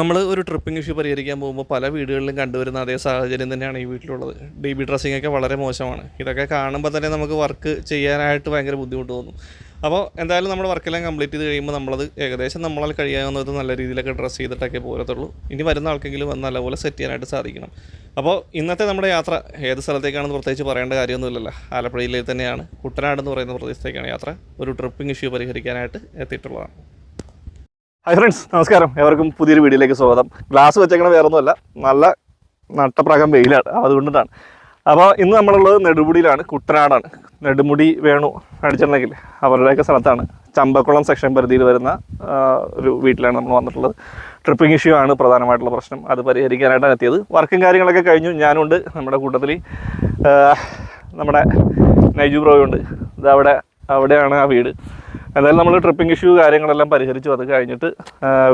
നമ്മൾ ഒരു tripping issue പരിഹരിക്കാൻ പോകുമ്പോൾ പല വീടുകളിലും കണ്ടുവരുന്ന അതേ സാഹചര്യം തന്നെയാണ് ഈ വീട്ടിലുള്ളത്. ഡി ബി ഡ്രസ്സിംഗ് ഒക്കെ വളരെ മോശമാണ്. ഇതൊക്കെ കാണുമ്പോൾ തന്നെ നമുക്ക് വർക്ക് ചെയ്യാനായിട്ട് ഭയങ്കര ബുദ്ധിമുട്ട് തോന്നും. അപ്പോൾ എന്തായാലും നമ്മുടെ വർക്കെല്ലാം കംപ്ലീറ്റ് ചെയ്ത് കഴിയുമ്പോൾ നമ്മളത് ഏകദേശം നമ്മളാൽ കഴിയാവുന്നത് നല്ല രീതിയിലൊക്കെ ഡ്രസ്സ് ചെയ്തിട്ടൊക്കെ പോരത്തുള്ളൂ. ഇനി വരുന്ന ആൾക്കെങ്കിലും വന്ന് നല്ലപോലെ സെറ്റ് ചെയ്യാനായിട്ട് സാധിക്കണം. അപ്പോൾ ഇന്നത്തെ നമ്മുടെ യാത്ര ഏത് സ്ഥലത്തേക്കാണെന്ന് പ്രത്യേകിച്ച് പറയേണ്ട കാര്യമൊന്നുമില്ലല്ലോ. ആലപ്പുഴയിൽ തന്നെയാണ്. കുട്ടനാട് എന്ന് പറയുന്ന പ്രദേശത്തേക്കാണ് യാത്ര. ഒരു ട്രിപ്പിംഗ് ഇഷ്യൂ പരിഹരിക്കാനായിട്ട് എത്തിയിട്ടുള്ളതാണ്. ഹായ് ഫ്രണ്ട്സ് നമസ്കാരം. എവർക്കും പുതിയൊരു വീഡിയോയിലേക്ക് സ്വാഗതം. ഗ്ലാസ് വെച്ചേക്കണ വേറെ ഒന്നുമല്ല നല്ല നട്ടപ്രകം വെയിലാണ്. അതുകൊണ്ടിട്ടാണ് അപ്പോൾ ഇന്ന് നമ്മളുള്ളത് നെടുമുടിയിലാണ് കുട്ടനാടാണ്. നെടുമുടി വേണു അടിച്ചിട്ടുണ്ടെങ്കിൽ അവരുടെയൊക്കെ സ്ഥലത്താണ്. ചമ്പക്കുളം സെക്ഷൻ പരിധിയിൽ വരുന്ന ഒരു വീട്ടിലാണ് നമ്മൾ വന്നിട്ടുള്ളത്. ട്രിപ്പിംഗ് ഇഷ്യൂ ആണ് പ്രധാനമായിട്ടുള്ള പ്രശ്നം. അത് പരിഹരിക്കാനായിട്ടാണ് എത്തിയത്. വർക്കും കാര്യങ്ങളൊക്കെ കഴിഞ്ഞു. ഞാനുണ്ട്. നമ്മുടെ കൂട്ടത്തിൽ നമ്മുടെ നൈജു ബ്രോയുണ്ട്. ഇത് അവിടെ അവിടെയാണ് ആ വീട്. എന്തായാലും നമ്മൾ ട്രിപ്പിംഗ് ഇഷ്യൂ കാര്യങ്ങളെല്ലാം പരിഹരിച്ചു. അത് കഴിഞ്ഞിട്ട്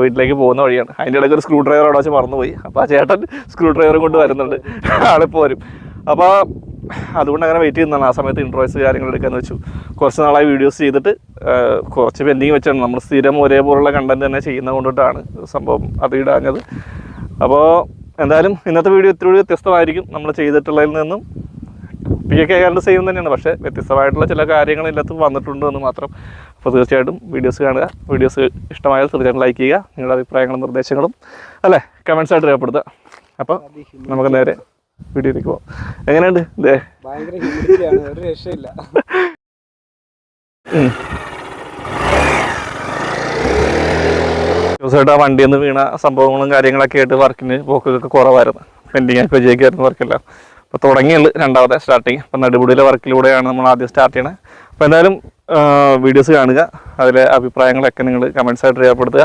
വീട്ടിലേക്ക് പോകുന്ന വഴിയാണ്. അതിന്റെ ഇടയ്ക്ക് ഒരു സ്ക്രൂ ഡ്രൈവർ അവിടെ വെച്ച് മറന്നുപോയി. അപ്പോൾ ആ ചേട്ടൻ സ്ക്രൂ ഡ്രൈവറും കൊണ്ട് വരുന്നുണ്ട്. ആളിപ്പോൾ വരും. അപ്പോൾ അതുകൊണ്ട് അങ്ങനെ വെയിറ്റ് ചെയ്യുന്നതാണ് ആ സമയത്ത് ഇൻട്രോയ്സ് കാര്യങ്ങൾ എടുക്കാന്ന് വെച്ചു. കുറച്ച് നാളായി വീഡിയോസ് ചെയ്തിട്ട് കുറച്ച് പെൻഡിങ് വെച്ചാണ്. നമ്മൾ സ്ഥിരം ഒരേപോലുള്ള കണ്ടന്റ് തന്നെ ചെയ്യുന്നത് കൊണ്ടിട്ടാണ് സംഭവം അത് ഇടാഞ്ഞത്. അപ്പോൾ എന്തായാലും ഇന്നത്തെ വീഡിയോ ഇത്തിരി വ്യത്യസ്തമായിരിക്കും. നമ്മൾ ചെയ്തിട്ടുള്ളതിൽ നിന്നും പി ഒക്കെ ഏതാണ്ട് സെയിം തന്നെയാണ്. പക്ഷേ വ്യത്യസ്തമായിട്ടുള്ള ചില കാര്യങ്ങൾ ഇതിനകത്ത് വന്നിട്ടുണ്ട് എന്ന് മാത്രം അപ്പോൾ തീർച്ചയായിട്ടും വീഡിയോസ് കാണുക. വീഡിയോസ് ഇഷ്ടമായാൽ തീർച്ചയായിട്ടും ലൈക്ക് ചെയ്യുക. നിങ്ങളുടെ അഭിപ്രായങ്ങളും നിർദ്ദേശങ്ങളും അല്ലേ? കമൻസ് ആയിട്ട് രേഖപ്പെടുത്തുക. അപ്പോൾ നമുക്ക് നേരെ വീഡിയോയിലേക്ക് പോകാം എങ്ങനെയുണ്ട്? ഇതേ രക്ഷയില്ല. ദിവസമായിട്ട് ആ വണ്ടിയിൽ നിന്ന് വീണ സംഭവങ്ങളും കാര്യങ്ങളൊക്കെ ആയിട്ട് വർക്കിന് പോക്കൊക്കെ കുറവായിരുന്നു. പെൻഡിങ് ആക്കി വെച്ചേക്കായിരുന്നു വർക്കെല്ലാം അപ്പോൾ തുടങ്ങിയുള്ളൂ രണ്ടാമത്തെ സ്റ്റാർട്ടിങ് അപ്പോൾ നടുപടിയിലെ വർക്കിലൂടെയാണ് നമ്മൾ ആദ്യം സ്റ്റാർട്ട് ചെയ്യണത് അപ്പോൾ എന്തായാലും വീഡിയോസ് കാണുക. അതിലെ അഭിപ്രായങ്ങളൊക്കെ നിങ്ങൾ കമൻസ് ആയിട്ട് രേഖപ്പെടുത്തുക.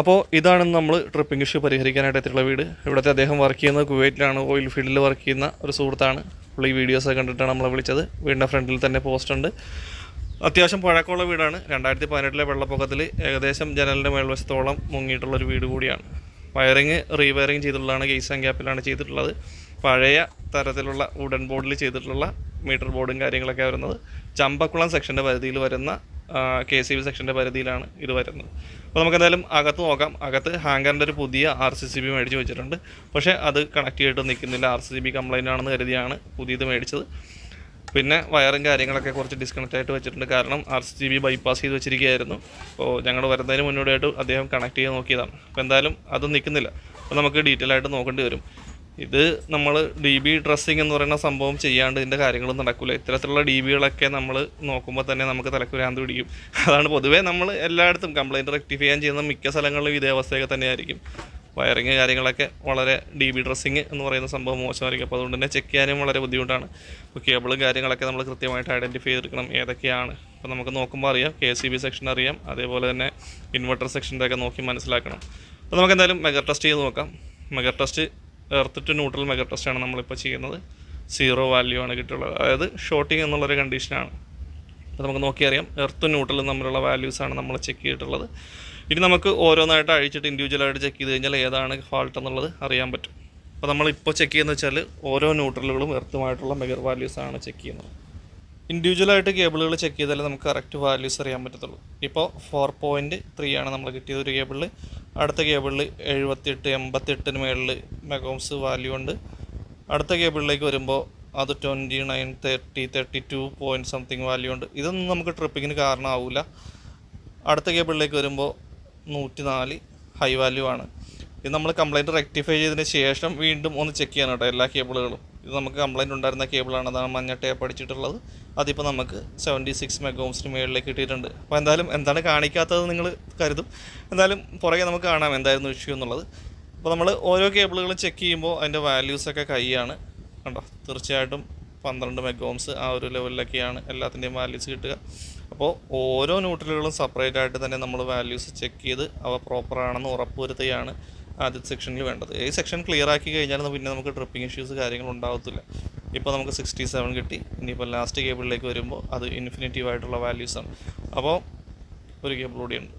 അപ്പോൾ ഇതാണ് നമ്മൾ ട്രിപ്പിംഗ് ഇഷ്യൂ പരിഹരിക്കാനായിട്ട് എത്തിയിട്ടുള്ള വീട്. ഇവിടുത്തെ അദ്ദേഹം വർക്ക് ചെയ്യുന്നത് കുവൈറ്റിലാണ്. ഓയിൽ ഫീൽഡിൽ വർക്ക് ചെയ്യുന്ന ഒരു സുഹൃത്താണ്. പുള്ളി വീഡിയോസൊക്കെ കണ്ടിട്ടാണ് നമ്മളെ വിളിച്ചത്. വീടിന്റെ ഫ്രണ്ടിൽ തന്നെ പോസ്റ്റ് ഉണ്ട്. അത്യാവശ്യം പഴക്കമുള്ള വീടാണ്. രണ്ടായിരത്തി പതിനെട്ടിലെ വെള്ളപ്പൊക്കത്തിൽ ഏകദേശം ജനലിന്റെ മേൽവശത്തോളം മുങ്ങിയിട്ടുള്ള ഒരു വീട് കൂടിയാണ്. വയറിങ് റീവയറിങ് ചെയ്തിട്ടുള്ളതാണ് ഗെയ്സ് ഗ്യാപ്പിലാണ് ചെയ്തിട്ടുള്ളത്. പഴയ തരത്തിലുള്ള വുഡൻ ബോർഡിൽ ചെയ്തിട്ടുള്ള മീറ്റർ ബോർഡും കാര്യങ്ങളൊക്കെ വരുന്നത്. ചമ്പക്കുളം സെക്ഷന്റെ പരിധിയിൽ വരുന്ന കെ സി ബി സെക്ഷന്റെ പരിധിയിലാണ് ഇത് വരുന്നത്. അപ്പോൾ നമുക്ക് എന്തായാലും അകത്ത് നോക്കാം. അകത്ത് ഹാങ്കറിന്റെ ഒരു പുതിയ ആർ സി സി ബി മേടിച്ച് വെച്ചിട്ടുണ്ട്. പക്ഷേ അത് കണക്ട് ചെയ്തിട്ട് നിൽക്കുന്നില്ല. R C C B complaint ആണെന്ന് കരുതിയാണ് പുതിയത് മേടിച്ചത്. പിന്നെ വയറും കാര്യങ്ങളൊക്കെ കുറച്ച് ഡിസ്കണക്റ്റ് ആയിട്ട് വെച്ചിട്ടുണ്ട്. കാരണം R C G B bypass ചെയ്ത് വെച്ചിരിക്കുകയായിരുന്നു. അപ്പോൾ ഞങ്ങൾ വരുന്നതിന് മുന്നോടിയായിട്ട് അദ്ദേഹം കണക്ട് ചെയ്ത് നോക്കിയതാണ്. അപ്പോൾ എന്തായാലും അത് നിൽക്കുന്നില്ല. അപ്പോൾ നമുക്ക് ഡീറ്റെയിൽ ആയിട്ട് നോക്കേണ്ടി വരും. ഇത് നമ്മൾ ഡി ബി ഡ്രസ്സിങ് എന്ന് പറയുന്ന സംഭവം ചെയ്യാണ്ട് ഇതിന്റെ കാര്യങ്ങളും നടക്കില്ല ഇത്തരത്തിലുള്ള ഡി ബികളൊക്കെ നമ്മൾ നോക്കുമ്പോൾ തന്നെ നമുക്ക് തലക്കുരാന്ത് പിടിക്കും. അതാണ് പൊതുവേ നമ്മൾ എല്ലായിടത്തും കംപ്ലയിന്റ് റെക്ടിഫൈ ചെയ്യാൻ ചെയ്യുന്ന മിക്ക സ്ഥലങ്ങളിലും ഇതേ അവസ്ഥയൊക്കെ തന്നെയായിരിക്കും. വയറിങ് കാര്യങ്ങളൊക്കെ വളരെ ഡി ബി ഡ്രസ്സിങ് എന്ന് പറയുന്ന സംഭവം മോശമായിരിക്കും. അപ്പോൾ അതുകൊണ്ട് തന്നെ ചെക്ക് ചെയ്യാനും വളരെ ബുദ്ധിമുട്ടാണ്. അപ്പോൾ കേബിളും കാര്യങ്ങളൊക്കെ നമ്മൾ കൃത്യമായിട്ട് ഐഡന്റിഫൈ ചെയ്തെടുക്കണം ഏതൊക്കെയാണ്. അപ്പോൾ നമുക്ക് നോക്കുമ്പോൾ അറിയാം കെ സി ബി സെക്ഷൻ അറിയാം അതേപോലെ തന്നെ ഇൻവെർട്ടർ സെക്ഷന്റെ ഒക്കെ നോക്കി മനസ്സിലാക്കണം. അപ്പോൾ നമുക്ക് എന്തായാലും മെഗർ ടെസ്റ്റ് ചെയ്ത് നോക്കാം. Megger test earth to neutral megger ടെസ്റ്റാണ് നമ്മളിപ്പോൾ ചെയ്യുന്നത്. സീറോ വാല്യൂ ആണ് കിട്ടുള്ളത് അതായത് ഷോർട്ടിങ് എന്നുള്ളൊരു കണ്ടീഷനാണ് അപ്പോൾ നമുക്ക് നോക്കിയറിയാം എർത്തും ന്യൂട്രലും തമ്മിലുള്ള വാല്യൂസാണ് നമ്മൾ ചെക്ക് ചെയ്തിട്ടുള്ളത്. ഇനി നമുക്ക് ഓരോന്നായിട്ട് അഴിച്ചിട്ട് ഇൻഡിവിജ്വലായിട്ട് ചെക്ക് ചെയ്ത് കഴിഞ്ഞാൽ ഏതാണ് ഫാൾട്ട് എന്നുള്ളത് അറിയാൻ പറ്റും. അപ്പോൾ നമ്മളിപ്പോൾ ചെക്ക് ചെയ്യുന്ന വെച്ചാൽ ഓരോ ന്യൂട്രലുകളും എർത്തുമായിട്ടുള്ള മെഗർ വാല്യൂസ് ആണ് ചെക്ക് ചെയ്യുന്നത്. ഇൻഡിവിജ്വലായിട്ട് കേബിളുകൾ ചെക്ക് ചെയ്താലേ നമുക്ക് കറക്റ്റ് വാല്യൂസ് അറിയാൻ പറ്റത്തുള്ളൂ. ഇപ്പോൾ ഫോർ പോയിന്റ് ത്രീ ആണ് നമ്മൾ കിട്ടിയത് ഒരു കേബിളിൽ അടുത്ത കേബിളിൽ എഴുപത്തിയെട്ട് എൺപത്തെട്ടിന് മേളിൽ മെഗോംസ് വാല്യൂ ഉണ്ട്. അടുത്ത കേബിളിലേക്ക് വരുമ്പോൾ അത് twenty nine thirty thirty two point something value ഉണ്ട്. ഇതൊന്നും നമുക്ക് ട്രിപ്പിങ്ങിന് കാരണമാവില്ല അടുത്ത കേബിളിലേക്ക് വരുമ്പോൾ നൂറ്റി നാല് ഹൈ വാല്യൂ ആണ്. ഇത് നമ്മൾ കംപ്ലൈന്റ് റെക്ടിഫൈ ചെയ്തതിന് ശേഷം വീണ്ടും ഒന്ന് ചെക്ക് ചെയ്യണം കേട്ടോ എല്ലാ കേബിളുകളും. ഇത് നമുക്ക് കംപ്ലൈന്റ് ഉണ്ടായിരുന്ന കേബിളാണ്. അതാണ് മഞ്ഞ ടേപ്പ് അടിച്ചിട്ടുള്ളത്. അതിപ്പോൾ നമുക്ക് സെവന്റി സിക്സ് മെഗോംസിന് മുകളിലേക്ക് കിട്ടിയിട്ടുണ്ട് അപ്പോൾ എന്തായാലും എന്താണ് കാണിക്കാത്തത് നിങ്ങൾ കരുതും. എന്തായാലും പുറകെ നമുക്ക് കാണാം എന്തായിരുന്നു ഇഷ്യൂ എന്നുള്ളത്. അപ്പോൾ നമ്മൾ ഓരോ കേബിളുകളും ചെക്ക് ചെയ്യുമ്പോൾ അതിന്റെ വാല്യൂസൊക്കെ കൈയാണ്. കണ്ടോ? തീർച്ചയായിട്ടും പന്ത്രണ്ട് മെഗോംസ് ആ ഒരു ലെവലിലൊക്കെയാണ് എല്ലാത്തിന്റെയും വാല്യൂസ് കിട്ടുക. അപ്പോൾ ഓരോ ന്യൂട്രലുകളും സെപ്പറേറ്റ് ആയിട്ട് തന്നെ നമ്മൾ വാല്യൂസ് ചെക്ക് ചെയ്ത് അവ പ്രോപ്പർ ആണെന്ന് ഉറപ്പുവരുത്തുകയാണ് ആദ്യത്തെ സെക്ഷനിൽ വേണ്ടത്. ഈ സെക്ഷൻ ക്ലിയർ ആക്കി കഴിഞ്ഞാൽ പിന്നെ നമുക്ക് ട്രിപ്പിംഗ് ഇഷ്യൂസ് കാര്യങ്ങൾ ഉണ്ടാകത്തില്ല ഇപ്പോൾ നമുക്ക് സിക്സ്റ്റി സെവൻ കിട്ടി. ഇനിയിപ്പോൾ ലാസ്റ്റ് കേബിളിലേക്ക് വരുമ്പോൾ അത് ഇൻഫിനിറ്റീവ് ആയിട്ടുള്ള വാല്യൂസാണ് അപ്പോൾ ഒരു കേബിൾ കൂടിയുണ്ട്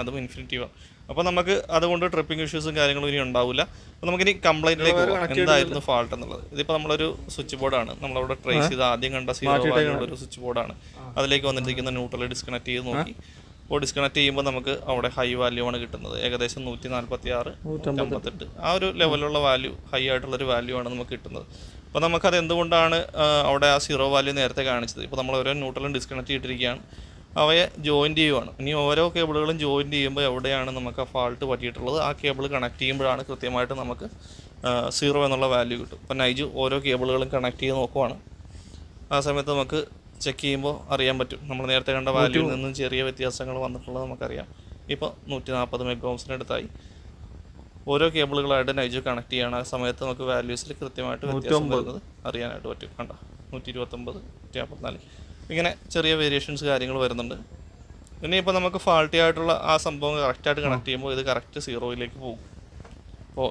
അതും ഇൻഫിനിറ്റീവാണ് അപ്പോൾ നമുക്ക് അതുകൊണ്ട് ട്രിപ്പിംഗ് ഇഷ്യൂസും കാര്യങ്ങളും ഇനി ഉണ്ടാവില്ല അപ്പോൾ നമുക്കിനി കംപ്ലൈന്റിലേക്ക് പോകാം എന്തായിരുന്നു ഫാൾട്ട് എന്നുള്ളത്? ഇതിപ്പോൾ നമ്മളൊരു സ്വിച്ച് ബോർഡാണ് നമ്മളവിടെ ട്രേസ് ചെയ്ത് ആദ്യം കണ്ട സീറോ ഒരു സ്വിച്ച് ബോർഡാണ് അതിലേക്ക് വന്നിരിക്കുന്ന ന്യൂട്രൽ ഡിസ്കണക്ട് ചെയ്ത് നോക്കി. അപ്പോൾ ഡിസ്കണക്ട് ചെയ്യുമ്പോൾ നമുക്ക് അവിടെ ഹൈ വാല്യൂ ആണ് കിട്ടുന്നത്. ഏകദേശം നൂറ്റി നാൽപ്പത്തി ആറ് നൂറ്റമ്പത്തെട്ട് ആ ഒരു ലെവലുള്ള വാല്യൂ ഹൈ ആയിട്ടുള്ളൊരു വാല്യൂ ആണ് നമുക്ക് കിട്ടുന്നത്. അപ്പോൾ നമുക്കത് എന്തുകൊണ്ടാണ് അവിടെ ആ സീറോ വാല്യൂ നേരത്തെ കാണിച്ചത്? ഇപ്പോൾ നമ്മൾ ഓരോ ന്യൂട്രലും ഡിസ്കണക്ട് ചെയ്തിട്ടിരിക്കുകയാണ്. അവയെ ജോയിന്റ് ചെയ്യുവാണ്. ഇനി ഓരോ കേബിളുകളും ജോയിന്റ് ചെയ്യുമ്പോൾ എവിടെയാണ് നമുക്ക് ആ ഫാൾട്ട് പറ്റിയിട്ടുള്ളത്? ആ കേബിൾ കണക്ട് ചെയ്യുമ്പോഴാണ് കൃത്യമായിട്ട് നമുക്ക് സീറോ എന്നുള്ള വാല്യൂ കിട്ടും. അപ്പം നൈജു ഓരോ കേബിളുകളും കണക്ട് ചെയ്ത് നോക്കുവാണ്. ആ സമയത്ത് നമുക്ക് ചെക്ക് ചെയ്യുമ്പോൾ അറിയാൻ പറ്റും. നമ്മൾ നേരത്തെ കണ്ട വാല്യൂവിൽ നിന്നും ചെറിയ വ്യത്യാസങ്ങൾ വന്നിട്ടുള്ളത് നമുക്കറിയാം. ഇപ്പോൾ നൂറ്റി നാൽപ്പത് മെഗോംസിന് അടുത്തായി. ഓരോ കേബിളുകളായിട്ട് നൈജു കണക്ട് ചെയ്യണം. ആ സമയത്ത് നമുക്ക് വാല്യൂസിൽ കൃത്യമായിട്ട് വ്യത്യാസം വരുന്നത് അറിയാനായിട്ട് പറ്റും. കണ്ട? നൂറ്റി ഇരുപത്തൊമ്പത് നൂറ്റി നാൽപ്പത്തിനാല് ഇങ്ങനെ ചെറിയ വേരിയേഷൻസ് കാര്യങ്ങൾ വരുന്നുണ്ട്. പിന്നെ ഇപ്പോൾ നമുക്ക് ഫാൾട്ടി ആയിട്ടുള്ള ആ സംഭവം കറക്റ്റായിട്ട് കണക്ട് ചെയ്യുമ്പോൾ ഇത് കറക്റ്റ് സീറോയിലേക്ക് പോകും. അപ്പോൾ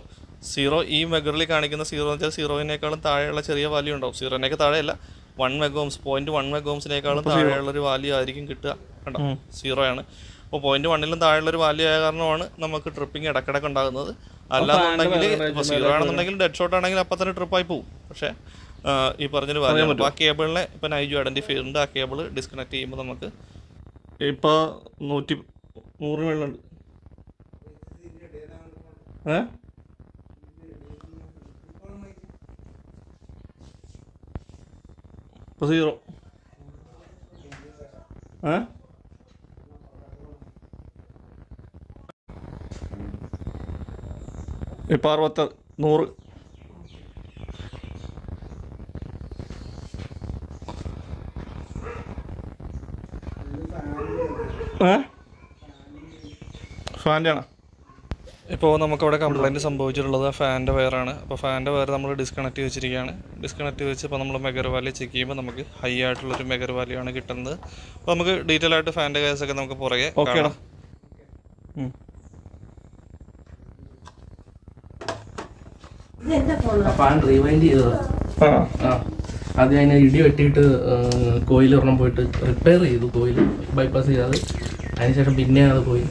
സീറോ ഈ മെഗറിൽ കാണിക്കുന്ന സീറോ എന്ന് വെച്ചാൽ സീറോയിനേക്കാളും താഴെയുള്ള ചെറിയ വാല്യൂ ഉണ്ടാവും. സീറോനേക്ക് താഴെയല്ല വൺ മെഗോംസ് പോയിന്റ് വൺ മെഗോംസിനേക്കാളും താഴെയുള്ള ഒരു വാല്യൂ ആയിരിക്കും കിട്ടുക. കണ്ടോ? സീറോ ആണ്. അപ്പോൾ പോയിന്റ് വണ്ണിലും താഴെയുള്ള ഒരു വാല്യൂ ആയ കാരണമാണ് നമുക്ക് ട്രിപ്പിംഗ് ഇടക്കിടക്ക് ഉണ്ടാകുന്നത്. അല്ലാന്നുണ്ടെങ്കിൽ ഇപ്പോൾ സീറോ ആണെന്നുണ്ടെങ്കിൽ ഡെഡ് ഷോട്ട് ആണെങ്കിൽ അപ്പം തന്നെ ട്രിപ്പായി പോകും. പക്ഷേ ഈ പറഞ്ഞൊരു ആ കേബിളിനെ ഇപ്പം നൈജു ഐഡന്റിഫൈ ചെയ്തിട്ടുണ്ട് ആ കേബിൾ ഡിസ്കണക്ട് ചെയ്യുമ്പോൾ നമുക്ക് ഇപ്പോൾ നൂറ്റി നൂറ് വെള്ളമുണ്ട്. ഏ? ഇപ്പോൾ സീറോ. ഏ? ഇപ്പം അറുപത്തി നൂറ്. ഏ? ഫാന്റെ ആണോ ഇപ്പോൾ നമുക്കവിടെ കംപ്ലയിന്റ് സംഭവിച്ചിട്ടുള്ളത് ഫാന്റെ വയറാണ്. അപ്പോൾ ഫാന്റെ വയർ നമ്മൾ ഡിസ്കണക്ട് ചെയ്ത് വെച്ചിരിക്കുകയാണ്. ഡിസ്കണക്ട് ചെയ്ത് വെച്ചപ്പോൾ നമ്മൾ മെഗർ വാലി ചെക്ക് ചെയ്യുമ്പോൾ നമുക്ക് ഹൈ ആയിട്ടുള്ളൊരു മെഗർ വാലിയാണ് ആണ് കിട്ടുന്നത്. അപ്പോൾ നമുക്ക് ഡീറ്റെയിൽ ആയിട്ട് ഫാന്റെ കേസൊക്കെ നമുക്ക് പുറകെ ഓക്കെ. ഫാൻ റീവൈൻഡ് ചെയ്തത്. ആ. ആദ്യം അതിനെ ഇടി വെട്ടിയിട്ട് കോയിൽ ഒരെണ്ണം പോയിട്ട് റിപ്പയർ ചെയ്തു കോയിൽ ബൈപ്പാസ് ചെയ്തത് അതിനുശേഷം പിന്നെ അത് പോയി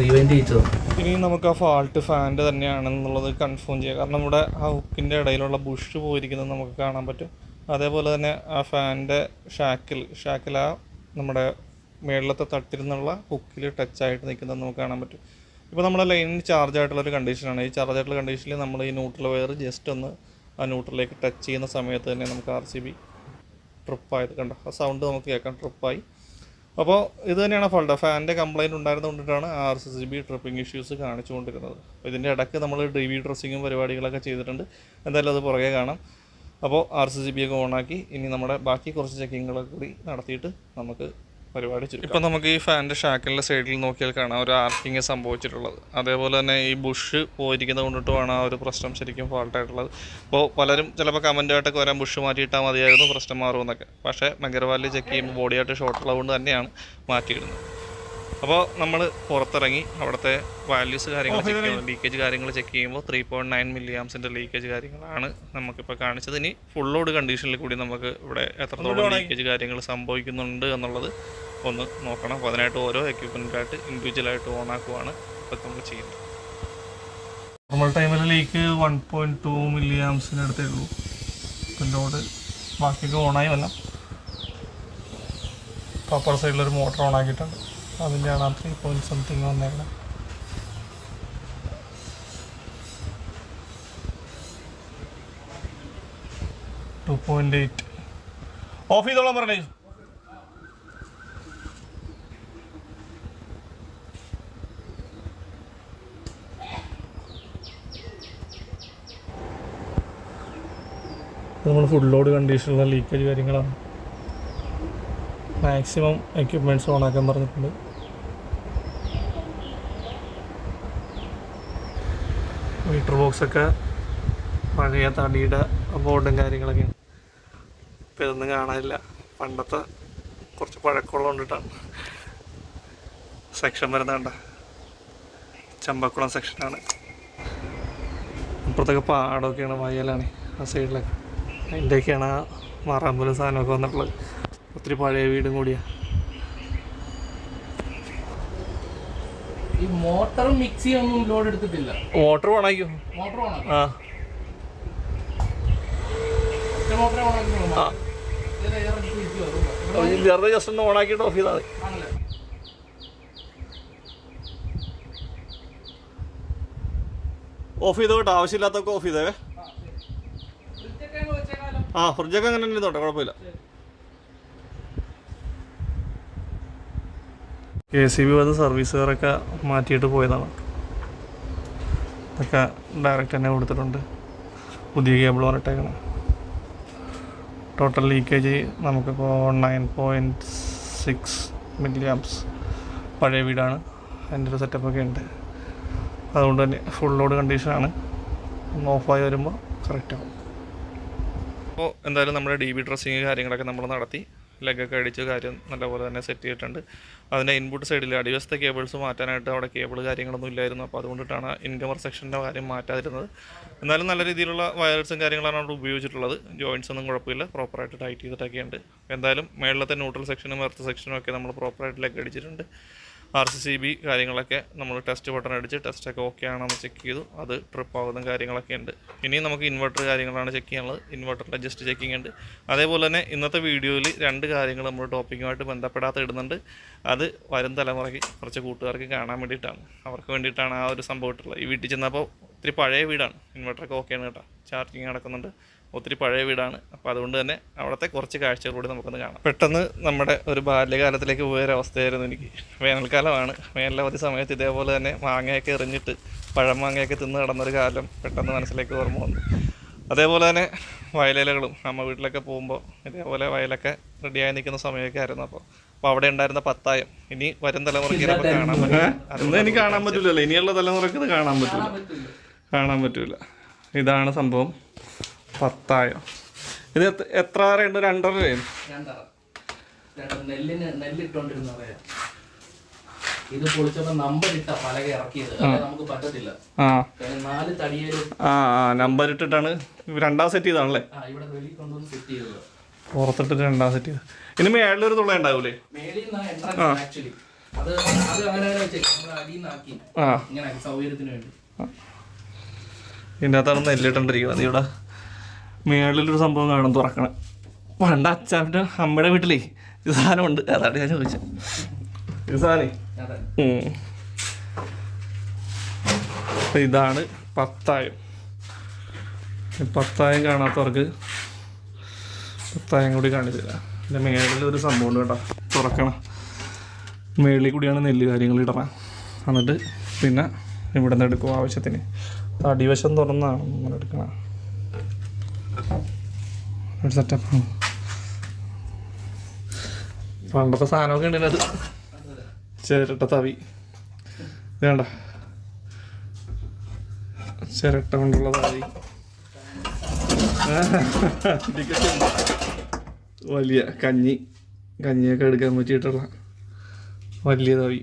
റീവൈൻഡ് ചെയ്യിച്ചതാണ്. ഇനി നമുക്ക് ആ ഫാൾട്ട് ഫാന്റെ തന്നെയാണെന്നുള്ളത് കൺഫേം ചെയ്യാം. കാരണം നമ്മുടെ ആ ഹുക്കിന്റെ ഇടയിലുള്ള ബുഷ് പോയിരിക്കുന്നത് നമുക്ക് കാണാൻ പറ്റും. അതേപോലെ തന്നെ ആ ഫാന്റെ ഷാക്കിൽ ഷാക്കിൽ ആ നമ്മുടെ മേളിലത്തെ തട്ടിൽ നിന്നുള്ള ഹുക്കിൽ ടച്ചായിട്ട് നിൽക്കുന്നത് നമുക്ക് കാണാൻ പറ്റും. ഇപ്പോൾ നമ്മുടെ ലൈനിന് ചാർജ് ആയിട്ടുള്ള ഒരു കണ്ടീഷനാണ് ഈ ചാർജ് ആയിട്ടുള്ള കണ്ടീഷനിൽ നമ്മൾ ഈ ന്യൂട്രൽ വയർ ജസ്റ്റ് ഒന്ന് ആ ന്യൂട്രലിലേക്ക് ടച്ച് ചെയ്യുന്ന സമയത്ത് തന്നെ നമുക്ക് ആർ സി ബി ട്രിപ്പായത് കണ്ടോ? ആ സൗണ്ട് നമുക്ക് കേൾക്കാം ട്രിപ്പായി അപ്പോൾ ഇത് തന്നെയാണ് ഫാൾട്ട് ഫാനിന്റെ complaint ഉണ്ടായിരുന്നുകൊണ്ടിട്ടാണ് R C B tripping issues കാണിച്ചുകൊണ്ടിരുന്നത്. അപ്പോൾ ഇതിന്റെ ഇടയ്ക്ക് നമ്മൾ ഡി വി ഡ്രസ്സിങ്ങും പരിപാടികളൊക്കെ ചെയ്തിട്ടുണ്ട്. എന്തായാലും അത് പുറകെ കാണാം. അപ്പോൾ ആർ സി സി ബി ഒക്കെ ഓണാക്കി ഇനി നമ്മുടെ ബാക്കി കുറച്ച് ചെക്കിങ്ങുകളൊക്കെ കൂടി നടത്തിയിട്ട് നമുക്ക് ഇപ്പോൾ നമുക്ക് ഈ ഫാനിന്റെ ഷാക്കിന്റെ സൈഡിൽ നോക്കിയാൽ കാണാം ഒരു ആർക്കിങ് സംഭവിച്ചിട്ടുള്ളത്. അതേപോലെ തന്നെ ഈ ബുഷ് പോയിരിക്കുന്നത് കൊണ്ടിട്ടുമാണ് ആ ഒരു പ്രശ്നം ശരിക്കും ഫാൾട്ടായിട്ടുള്ളത് അപ്പോൾ പലരും ചിലപ്പോൾ കമന്റായിട്ടൊക്കെ വരാൻ ബുഷ് മാറ്റിയിട്ടാൽ മതിയായിരുന്നു പ്രശ്നം മാറുമെന്നൊക്കെ. പക്ഷേ മകരവാലി ചെക്ക് ചെയ്യുമ്പോൾ ബോഡിയായിട്ട് ഷോർട്ട് ഉള്ളതുകൊണ്ട് തന്നെയാണ് മാറ്റിയിടുന്നത്. അപ്പോൾ നമ്മൾ പുറത്തിറങ്ങി അവിടുത്തെ വാല്യൂസ് കാര്യങ്ങൾ ചെക്ക് ചെയ്യുമ്പോൾ ലീക്കേജ് കാര്യങ്ങൾ ചെക്ക് ചെയ്യുമ്പോൾ ത്രീ പോയിന്റ് നയൻ മില്ലി ആംസിന്റെ ലീക്കേജ് കാര്യങ്ങളാണ് നമുക്കിപ്പോൾ കാണിച്ചത്. ഇനി ഫുൾ ലോഡ് കണ്ടീഷനിൽ കൂടി നമുക്ക് ഇവിടെ എത്രത്തോളം ലീക്കേജ് കാര്യങ്ങൾ സംഭവിക്കുന്നുണ്ട് എന്നുള്ളത് ഒന്ന് നോക്കണം. അപ്പോൾ അതിനായിട്ട് ഓരോ എക്യുപ്മെന്റായിട്ട് ഇൻഡിവിജ്വലായിട്ട് ഓൺ ആക്കുവാണ് ഇപ്പോൾ നമ്മൾ ചെയ്യുന്നത്. നോർമൽ ടൈമിൽ leak one point two milli ആംസിന് അടുത്തേ ഉള്ളൂ. ഇപ്പം ലോഡ് ബാക്കിയൊക്കെ ഓണായി വല്ല അപ്പർ സൈഡിലൊരു മോട്ടർ ഓൺ ആക്കിയിട്ടുണ്ട്. അതിന്റെ ആണ് ത്രീ പോയിന്റ് സംതിങ് വന്നേക്കുന്നത് ടു പോയിന്റ് എയ്റ്റ് ഓഫ് ചെയ്തോളാം പറഞ്ഞേ. ഫുൾ ലോഡ് കണ്ടീഷനിലുള്ള ലീക്കേജ് കാര്യങ്ങളാണ്. മാക്സിമം എക്യുപ്മെന്റ്സ് ഓണാക്കാൻ പറഞ്ഞിട്ടുണ്ട്. മീറ്റർ ബോക്സൊക്കെ പഴയ തടിയുടെ ബോർഡും കാര്യങ്ങളൊക്കെയാണ്. ഇപ്പം ഇതൊന്നും കാണാനില്ല. പണ്ടത്തെ കുറച്ച് പഴക്കമുള്ള കൊണ്ടിട്ടാണ്. സെക്ഷൻ വരുന്നുണ്ട് ചമ്പക്കുളം സെക്ഷനാണ് അപ്പുറത്തൊക്കെ പാടമൊക്കെയാണ് വയലാണ് ആ സൈഡിലൊക്കെ അതിന്റെയൊക്കെയാണ് ആ മാറാമ്പലും സാധനമൊക്കെ വന്നിട്ടുള്ളത്. ഒത്തിരി പഴയ വീടും കൂടിയാണ് ഈ മോട്ടറും മിക്സി ഒന്നും ലോഡ് എടുത്തിട്ടില്ല. മോട്ടർ മോട്ടർ ഓണാക്കി ആ. മോട്ടർ ഓണാക്കി ആ. വെറുതെ. ജസ്റ്റ് ഒന്ന് ഓണാക്കിയിട്ട് ഓഫ് ചെയ്താൽ മതി. ഓഫ് ചെയ്തോ കേട്ടോ? ആവശ്യമില്ലാത്തൊക്കെ ഓഫ് ചെയ്തേ ആ ഫ്രിഡ്ജൊക്കെ അങ്ങനെ തന്നെ തോട്ടെ കുഴപ്പമില്ല. കെ സി ബി വന്ന് സർവീസുകാരൊക്കെ മാറ്റിയിട്ട് പോയതാണ്. ഇതൊക്കെ ഡയറക്റ്റ് തന്നെ കൊടുത്തിട്ടുണ്ട്. പുതിയ കേബിൾ വരട്ടേക്കണം ടോട്ടൽ ലീക്കേജ് നമുക്കിപ്പോൾ nine point six milli amps പഴയ വീടാണ്. അതിന്റെ ഒരു സെറ്റപ്പൊക്കെ ഉണ്ട്. അതുകൊണ്ട് തന്നെ ഫുൾ ലോഡ് കണ്ടീഷനാണ് ഒന്ന് ഓഫായി വരുമ്പോൾ കറക്റ്റ് ആവും. അപ്പോൾ എന്തായാലും നമ്മുടെ ഡി ബി ഡ്രസ്സിങ് കാര്യങ്ങളൊക്കെ നമ്മൾ നടത്തി. ലെഗൊക്കെ അടിച്ച് കാര്യം നല്ലപോലെ തന്നെ സെറ്റ് ചെയ്തിട്ടുണ്ട്. അതിന്റെ ഇൻപുട്ട് സൈഡിൽ അടിവശത്തെ കേബിൾസ് മാറ്റാനായിട്ട് അവിടെ കേബിൾ കാര്യങ്ങളൊന്നും ഇല്ലായിരുന്നു. അപ്പോൾ അതുകൊണ്ടിട്ടാണ് ഇൻകമർ സെക്ഷന്റെ കാര്യം മാറ്റാതിരുന്നത്. എന്നാലും നല്ല രീതിയിലുള്ള വയർസും കാര്യങ്ങളാണ് അവിടെ ഉപയോഗിച്ചിട്ടുള്ളത്. ജോയിൻസ് ഒന്നും കുഴപ്പമില്ല. പ്രോപ്പറായിട്ട് ടൈറ്റ് ചെയ്തിട്ടൊക്കെയുണ്ട്. എന്തായാലും മേളിലത്തെ ന്യൂട്രൽ സെക്ഷനും എർത്ത് സെക്ഷനും ഒക്കെ നമ്മൾ പ്രോപ്പറായിട്ട് ലെഗ് അടിച്ചിട്ടുണ്ട്. ആർ സി സി ബി കാര്യങ്ങളൊക്കെ നമ്മൾ ടെസ്റ്റ് ബട്ടൺ അടിച്ച് ടെസ്റ്റൊക്കെ ഓക്കെ ആണെന്ന് ചെക്ക് ചെയ്തു. അത് ട്രിപ്പ് ആകുന്ന കാര്യങ്ങളൊക്കെ ഉണ്ട്. ഇനി നമുക്ക് ഇൻവെർട്ടർ കാര്യങ്ങളാണ് ചെക്ക് ചെയ്യാനുള്ളത്. ഇൻവെർട്ടറിന്റെ ജസ്റ്റ് ചെക്കിംഗ് ഉണ്ട്. അതേപോലെ തന്നെ ഇന്നത്തെ വീഡിയോയിൽ രണ്ട് കാര്യങ്ങൾ നമ്മൾ ടോപ്പിക്കുമായിട്ട് ബന്ധപ്പെടാത്ത ഇടുന്നുണ്ട്. അത് വരും തലമുറയ്ക്ക് കുറച്ച് കൂട്ടുകാർക്ക് കാണാൻ വേണ്ടിയിട്ടാണ്. അവർക്ക് വേണ്ടിയിട്ടാണ് ആ ഒരു സംഭവം ഇട്ടുള്ളത്. ഈ വീട്ടിൽ ചെന്നപ്പോൾ ഒത്തിരി പഴയ വീടാണ്. ഇൻവെർട്ടറൊക്കെ ഓക്കെയാണ് കേട്ടോ. ചാർജിങ് നടക്കുന്നുണ്ട്. ഒത്തിരി പഴയ വീടാണ്. അപ്പോൾ അതുകൊണ്ട് തന്നെ അവിടുത്തെ കുറച്ച് കാഴ്ചകളൂടെ നമുക്കൊന്ന് കാണാം. പെട്ടെന്ന് നമ്മുടെ ഒരു ബാല്യകാലത്തിലേക്ക് പോയ ഒരവസ്ഥയായിരുന്നു എനിക്ക്. വേനൽക്കാലമാണ്. വേനലവധി സമയത്ത് ഇതേപോലെ തന്നെ മാങ്ങയൊക്കെ എറിഞ്ഞിട്ട് പഴം മാങ്ങയൊക്കെ തിന്ന് കിടന്നൊരു കാലം പെട്ടെന്ന് മനസ്സിലേക്ക് ഓർമ്മ വന്നു. അതേപോലെ തന്നെ വയലിലകളും അമ്മ വീട്ടിലൊക്കെ പോകുമ്പോൾ ഇതേപോലെ വയലൊക്കെ റെഡിയായി നിൽക്കുന്ന സമയമൊക്കെ ആയിരുന്നു. അപ്പോൾ അപ്പോൾ അവിടെ ഉണ്ടായിരുന്ന പത്തായം. ഇനി വരും തലമുറയ്ക്ക് ചിലപ്പോൾ കാണാൻ പറ്റില്ല അതൊന്നും എനിക്ക് കാണാൻ പറ്റില്ലല്ലോ ഇനിയുള്ള തലമുറയ്ക്ക് ഇത് കാണാൻ പറ്റില്ല കാണാൻ പറ്റില്ല ഇതാണ് സംഭവം. പത്തായം? ഇത് എത്ര- അറിയുണ്ട് രണ്ടര രൂപയും നെല്ലിന് നെല്ലിട്ടോണ്ടിരുന്ന പറയാ ഇത് പൊളിച്ചപ്പോ നമ്പർ ഇട്ട പലക ഇറക്കിയത്. അല്ലെ നമുക്ക് പറ്റത്തില്ല. ആ. കാരണം നാല് തടിയേൽ ആ ആ നമ്പർ ഇട്ടിട്ടാണ് രണ്ടാം സെറ്റ് ചെയ്താണല്ലേ? ആ ഇവിടെ വെളിയിൽ കൊണ്ടുവന്ന് സെറ്റ് ചെയ്തത്. പുറത്തിട്ടിട്ട് രണ്ടാം സെറ്റ് ചെയ്ത് ഇനി മേളിലൊരു തുള ഉണ്ടാവൂലേ? ആക്ച്വലി അത് അത് അങ്ങനെ തന്നെ വെച്ചേക്കും നമ്മൾ അടിയിൽ നിന്നാക്കി ആ. ഇങ്ങനെ ആക്കി സൗകര്യത്തിന് വേണ്ടി. ഇതിന്റെ അകത്താണ് നെല്ലിട്ടോണ്ടിരിക്കുന്നത് ഇവിടെ മേളിലൊരു സംഭവം കാണും തുറക്കണം. പണ്ട് അച്ഛന്റെ അമ്മയുടെ വീട്ടിലേ ഇത് സാധനമുണ്ട്. അതാണ് ഞാൻ ചോദിച്ചത് ഇതാണ് പത്തായം. പത്തായം കാണാത്തവർക്ക് പത്തായം കൂടി കാണിച്ചു തരാം. എന്റെ മേളിൽ ഒരു സംഭവം ഉണ്ട് കേട്ടോ. തുറക്കണം. മേളിൽ കൂടിയാണ് നെല്ല് കാര്യങ്ങൾ ഇടണം. എന്നിട്ട് പിന്നെ ഇവിടെ നിന്ന് എടുക്കും ആവശ്യത്തിന്. അടിവശം തുറന്നാണ് നമ്മൾ എടുക്കണം. ഒരു സെറ്റപ്പ് പണ്ടത്തെ സാധനമൊക്കെ ഉണ്ട് അത് ചിരട്ട തവി. വേണ്ട ചിരട്ട കൊണ്ടുള്ള തവി. വലിയ കഞ്ഞി. കഞ്ഞിയൊക്കെ എടുക്കാൻ പറ്റിയിട്ടുള്ള വലിയ തവി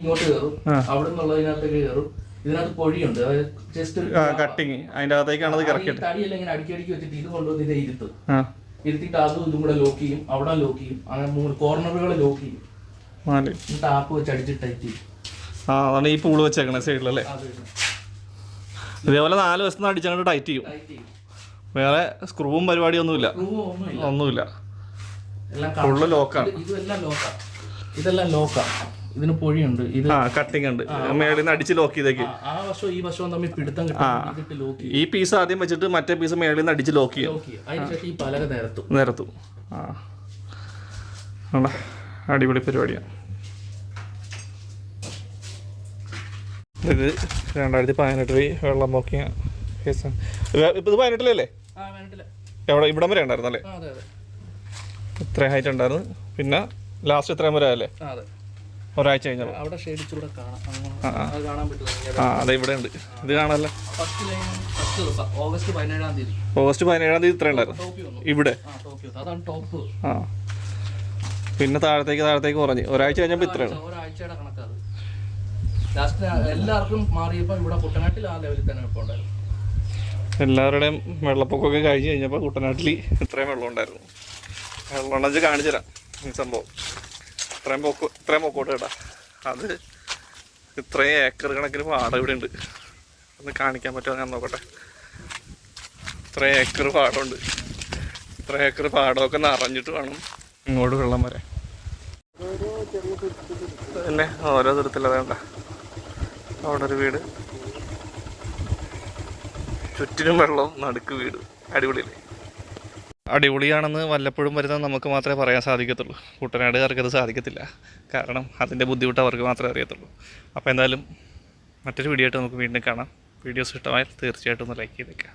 ഇങ്ങോട്ട് കയറും. ആ. അവിടെ നിന്നുള്ളതിനകത്തേക്ക് കയറും. ഇതിനകത്ത് പൊഴിയുണ്ട്. അതായത് ജസ്റ്റ് കട്ടിങ് അതിന്റെ അകത്തേക്കാണ് ഇത് കറക്കിയിട്ട്. തടിയെല്ലാം ഇങ്ങനെ അടുക്കി അടുക്കി വെച്ചിട്ട് ഇത് കൊണ്ടുവന്ന് ഇത് ഇരുത്തും. ആ. ഇരുത്തിയിട്ട് അതും ഇതും കൂടെ ലോക്ക് ചെയ്യും. അവിടെ ലോക്ക് ചെയ്യും. അങ്ങനെ മൂന്ന് കോർണറുകൾ ലോക്ക് ചെയ്യും. നാല്. എന്നിട്ട് ആപ്പ് വെച്ച് അടിച്ച് ടൈറ്റ് ചെയ്യും ആ അതാണ് ഈ പൂൾ വെച്ചേക്കണേ സൈഡിലല്ലേ ഇതേപോലെ നാല് വശത്ത് അടിച്ചങ്ങോട്ട് ടൈറ്റ് ചെയ്യും. വേറെ സ്ക്രൂവും റൂം ഒന്നുമില്ല. ഒന്നുമില്ല. ഫുള്ള് ലോക്കാണ് ഇത് ഇതെല്ലാം ലോക്കാണ് ഇതെല്ലാം ലോക്കാ ഇതിന് പൊഴിയുണ്ട്. ഇത് കട്ടിങ് ഉണ്ട്. മേളിൽ നിന്ന് അടിച്ച് ലോക്ക് ചെയ്തേക്ക്. ആ- വശവും ഈ വശവും തമ്മിൽ പിടുത്തം കിട്ടാൻ ലോക്ക് ഈ പീസ് ആദ്യം വെച്ചിട്ട് മറ്റേ പീസ് മേളിൽ നിന്ന് അടിച്ച് ലോക്ക് ചെയ്യും അതിനുശേഷം ഈ പലക നിരത്തും. നിരത്തും. ആ. അടിപൊളി പരിപാടിയാണ് ഇത് രണ്ടായിരത്തി പതിനെട്ടിൽ വെള്ളം പൊക്കിയ കേസ് ഇപ്പം ഇത് പതിനെട്ടിലല്ലേ? എവിടെ ഇവിടം വരെ ഉണ്ടായിരുന്നല്ലേ? ഇത്രയും ഹൈറ്റ് ഉണ്ടായിരുന്നു. പിന്നെ ലാസ്റ്റ് ഇത്രയും വരെ അല്ലേ ഒരാഴ്ച കഴിഞ്ഞാൽ അവിടെ. കാണാൻ ആ അതെ ഇവിടെ ഉണ്ട് ഇത് കാണാമല്ലോ ഫസ്റ്റ് ലൈൻ ഫസ്റ്റ് ദിവസം ഓഗസ്റ്റ് പതിനേഴാം തീയതി. ഓഗസ്റ്റ് പതിനേഴാം തീയതി ഇത്ര ഉണ്ടായിരുന്നു. ഇവിടെ. ആ പിന്നെ താഴത്തേക്ക് താഴത്തേക്ക് കുറഞ്ഞ്. ഒരാഴ്ച കഴിഞ്ഞപ്പോൾ ഇത്രയാണ് എല്ലാവർക്കും മാറിയപ്പോൾ ഇവിടെ കുട്ടനാട്ടിൽ ആ ലെവലിൽ തന്നെ ഇപ്പോൾ ഉണ്ടായിരുന്നു. എല്ലാവരുടെയും വെള്ളപ്പൊക്കമൊക്കെ കഴിഞ്ഞു കഴിഞ്ഞപ്പോൾ കുട്ടനാട്ടിൽ ഇത്രയും വെള്ളം ഉണ്ടായിരുന്നു. വെള്ളം കാണിച്ചു തരാം ഈ സംഭവം. ഇത്രയും പൊക്കോ ഇത്രയും പൊക്കോട്ട് കേട്ടാ. അത് ഇത്രയും ഏക്കർ കണക്കിന് പാടം ഇവിടെ ഉണ്ട്. ഒന്ന് കാണിക്കാൻ പറ്റുമോ? ഞാൻ നോക്കട്ടെ. ഇത്രയും ഏക്കർ പാടമുണ്ട്. ഇത്ര ഏക്കർ പാടമൊക്കെ നിറഞ്ഞിട്ട് വേണം ഇങ്ങോട്ട് വെള്ളം വരെ പിന്നെ ഓരോ തരത്തിലുള്ള വേണ്ട. അവിടെ ഒരു വീട്. ചുറ്റിനും വെള്ളം നടുക്ക് വീട്. അടിപൊളിയല്ലേ? അടിപൊളിയാണെന്ന് വല്ലപ്പോഴും വരുന്നത് നമുക്ക് മാത്രമേ പറയാൻ സാധിക്കത്തുള്ളൂ. കുട്ടനാടുകാർക്കത് സാധിക്കത്തില്ല. കാരണം അതിന്റെ ബുദ്ധിമുട്ട് അവർക്ക് മാത്രമേ അറിയത്തുള്ളൂ. അപ്പോൾ എന്തായാലും മറ്റൊരു വീഡിയോ ആയിട്ട് നമുക്ക് വീണ്ടും കാണാം. വീഡിയോസ് ഇഷ്ടമായാൽ തീർച്ചയായിട്ടും ഒന്ന് ലൈക്ക് ചെയ്തേക്കാം.